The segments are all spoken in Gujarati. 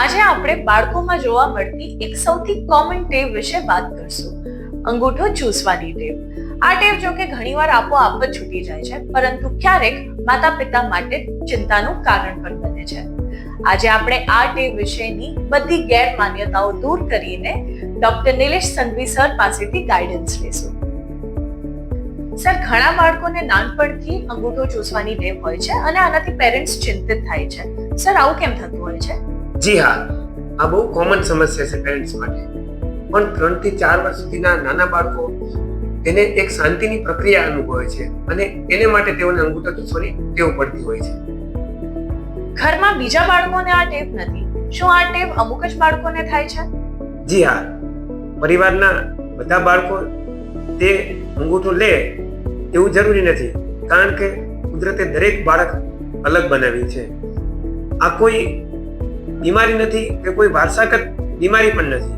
આજે આપણે બાળકોમાં જોવા મળતી એક સૌથી કોમન ટેવ વિશે વાત કરશું. અંગૂઠો ચૂસવાની ટેવ. આ ટેવ જો કે ઘણીવાર આપોઆપ જ છૂટી જાય છે, પરંતુ ક્યારેક માતા પિતા માટે ચિંતાનું કારણ પણ બને છે. આજે આપણે આ ટેવ વિશેની બધી ગેરમાન્યતાઓ દૂર કરીને ડોક્ટર નિલેશ સંઘવી સર પાસેથી ગાઈડન્સ લેશું સર, ઘણા બાળકોને નાનપણથી અંગૂઠો ચૂસવાની ટેવ હોય છે અને આનાથી પેરેન્ટ્સ ચિંતિત થાય છે. સર, આવું કેમ થતું હોય છે? જી હા આ બહુ કોમન સમસ્યા છે પેરેન્ટ્સ માટે. પણ ત્રણથી ચાર વર્ષ સુધીના નાના બાળકો તેને એક શાંતિની પ્રક્રિયા અનુભવે છે અને એને માટે તેઓને અંગૂઠો ચૂસવાની ટેવ પડતી હોય છે. ઘરમાં બીજા બાળકોને આ ટેવ નથી. શું આ ટેવ અમુક જ બાળકોને થાય છે? જી હા પરિવારના બધા બાળકો તે અંગૂઠો લે એવું જરૂરી નથી કારણ કે કુદરતે દરેક બાળક અલગ બનાવી છે. આ કોઈ બીમારી નથી કે કોઈ વારસાગત બીમારી પણ નથી.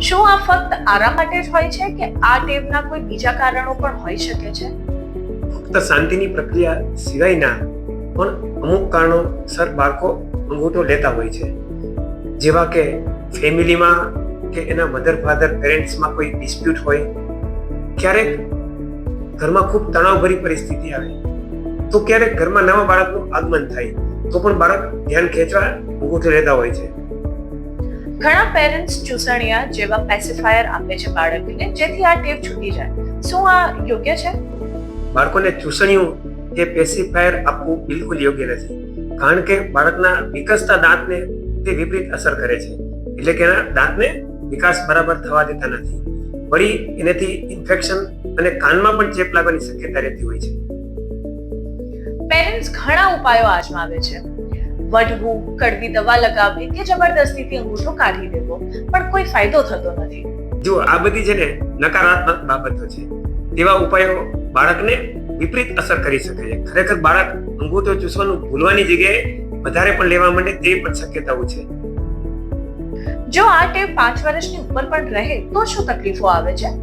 શું આ ફક્ત આરામ માટે જ હોય છે કે આ ટેવના કોઈ બીજા કારણો પણ હોઈ શકે છે? ફક્ત શાંતિની પ્રક્રિયા સિવાયના પણ અમુક કારણોસર બાળકો અંગૂઠો લેતા હોય છે. જેવા કે ફેમિલીમાં કે એના મધર ફાધર પેરેન્ટ્સમાં કોઈ ડિસ્પ્યુટ હોય ક્યારેક ઘરમાં ખૂબ તણાવભરી પરિસ્થિતિ આવે તો ક્યારેક ઘરમાં નવા બાળકનું આગમન થાય. તો પણ બાળક ધ્યાન ખેંચવા અંગૂઠે રહેતા હોય છે. ઘણા પેરેન્ટ્સ ચૂસણિયા જેવા પેસિફાયર આપે છે બાળકને જેથી આ ટેપ છૂટી જાય. શું આ યોગ્ય છે? બાળકોને ચૂસણિયું કે પેસિફાયર આપવું બિલકુલ યોગ્ય નથી કારણ કે બાળકના વિકસતા દાંતને તે વિપરીત અસર કરે છે. એટલે કે એના દાંતને વિકાસ બરાબર થવા દેતા નથી. વળી એનાથી ઇન્ફેક્શન અને કાનમાં પણ ચેપ લાગવાની શક્યતા રહેતી હોય છે. પેરેન્ટ્સ ઘણા ઉપાયો આજમાવે છે. વઢવું કડવી દવા લગાવવી કે જબરદસ્તીથી અંગૂઠો કાઢી દેવો પણ કોઈ ફાયદો થતો નથી. જો આ બધી છે ને નકારાત્મક બાબતો છે. તેવા ઉપાયો બાળકને વિપરીત અસર કરી શકે છે. ખરેખર બાળક અંગૂઠો ચૂસવાનું ભૂલવાની જગ્યાએ વધારે પણ લેવા માંડે તે પણ શક્યતાઓ છે. જો આ ટેવ પાંચ વર્ષની ઉપર પણ રહે તો શું તકલીફો આવે છે?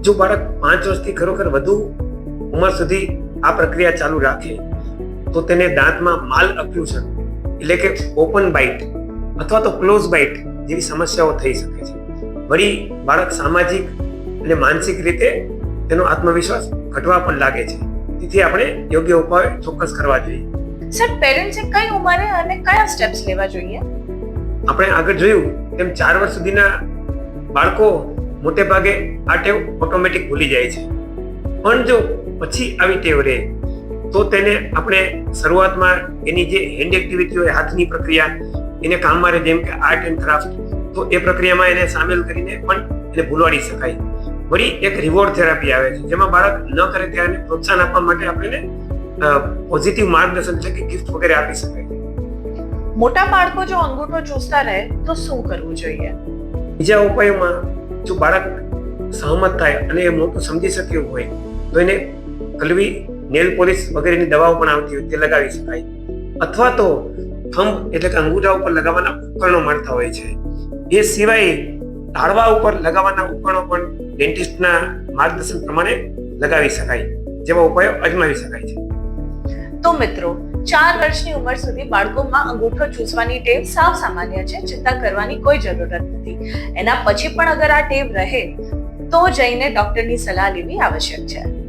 જો બાળક પાંચ વર્ષથી ખરેખર વધુ ઉંમર સુધી આ પ્રક્રિયા ચાલુ રાખે તો તેને દાંતમાં માલ અક્યુશન એટલે કે ઓપન બાઇટ અથવા તો ક્લોઝ બાઇટ જેવી સમસ્યાઓ થઈ શકે છે. વળી બાળક સામાજિક અને માનસિક રીતે તેનો આત્મવિશ્વાસ ઘટવા પણ લાગે છે. તેથી આપણે યોગ્ય ઉપાય ચોક્કસ કરવા જોઈએ. સર પેરેન્ટ્સે કઈ ઉંમરે અને કયા સ્ટેપ્સ લેવા જોઈએ? આપણે આગળ જોયું તેમ ચાર વર્ષ સુધીના બાળકો મોટે ભાગે આ ટેવ ઓટોમેટિક ભૂલી જાય છે. પણ જો પછી આવી ટેવ રહે. તો તેને આપણે શરૂઆતમાં એની જે હેન્ડ એક્ટિવિટી હોય હાથની પ્રક્રિયા એને કામમાં રહે જેમ કે આર્ટ એન્ડ ક્રાફ્ટ તો એ પ્રક્રિયામાં એને સામેલ કરીને પણ એને ભૂલવાડી શકાય. વળી એક રિવોર્ડ થેરાપી આવે છે જેમાં બાળક ન કરે ત્યારે પ્રોત્સાહન આપવા માટે આપણે પોઝિટિવ માર્ગદર્શન છે કે ગિફ્ટ વગેરે આપી શકાય. મોટા બાળકો જો અંગૂઠો ચૂસતા રહે તો શું કરવું જોઈએ? બીજા ઉપાયોમાં જો બાળક સહમત થાય અને એ મોટું સમજી શક્યું હોય તો એને કલવી નેલ પોલિશ વગેરેની દવાઓ પણ આવતી હોય તે લગાવી શકાય. અથવા તો થંભ એટલે કે અંગૂઠા ઉપર લગાવવાના ઉપકરણો મળતા હોય છે. એ સિવાય તાળવા ઉપર લગાવવાના ઉપકરણો પણ ડેન્ટિસ્ટના માર્ગદર્શન પ્રમાણે લગાવી શકાય જેવા ઉપાયો અજમાવી શકાય છે. તો મિત્રો, ચાર વર્ષની ઉંમર સુધી બાળકોમાં અંગૂઠો ચૂસવાની ટેવ સાવ સામાન્ય છે, ચિંતા કરવાની કોઈ જરૂરત નથી. એના પછી પણ અગર આ ટેવ રહે, તો જઈને ડોક્ટરની સલાહ લેવી આવશ્યક છે.